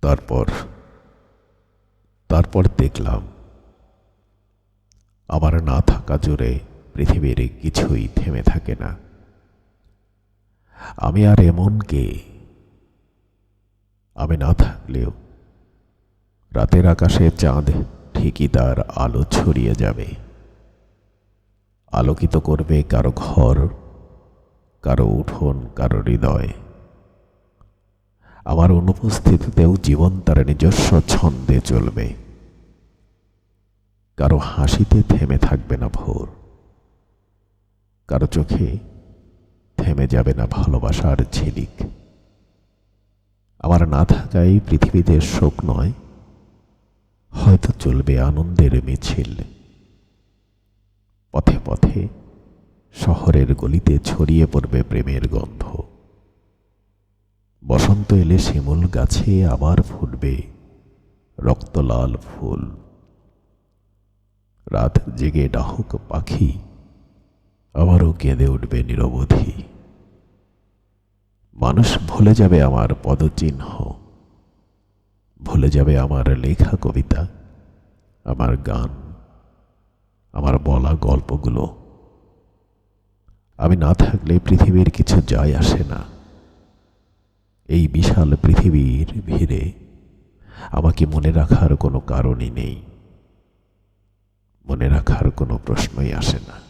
তারপর তারপর দেখলাম আমার না থাকা জোরে পৃথিবীর কিছুই থেমে থাকে না। আমি আর এমন কে? আমি না থাকলেও রাতের আকাশে চাঁদ ঠিকই তার আলো ছড়িয়ে যাবে। আলোকিত করবে কারও ঘর, কারও উঠোন, কারও হৃদয়। আমার অনুপস্থিতিতেও জীবন তার নিজস্ব ছন্দে চলবে। কারও হাসিতে থেমে থাকবে না ভোর। কারও চোখে থেমে যাবে না ভালোবাসার ঝিলিক। আমার না থাকাই পৃথিবীতে শোক নয়, হয়তো চলবে আনন্দের মিছিল। পথে পথে শহরের গলিতে ছড়িয়ে পড়বে প্রেমের গন্ধ। বসন্ত এলে শিমুল গাছে আবার ফুটবে রক্তলাল ফুল। রাত জেগে ডাহক পাখি, আবারও কেঁদে উঠবে নিরবধি। মানুষ ভুলে যাবে আমার পদচিহ্ন, ভুলে যাবে আমার লেখা কবিতা, আমার গান, আমার বলা গল্পগুলো। আমি না থাকলে পৃথিবীর কিছু যায় আসে না। এই বিশাল পৃথিবীর ভিড়ে আমাকে মনে রাখার কোনো কারণই নেই। মনে রাখার কোনো প্রশ্নই আসে না।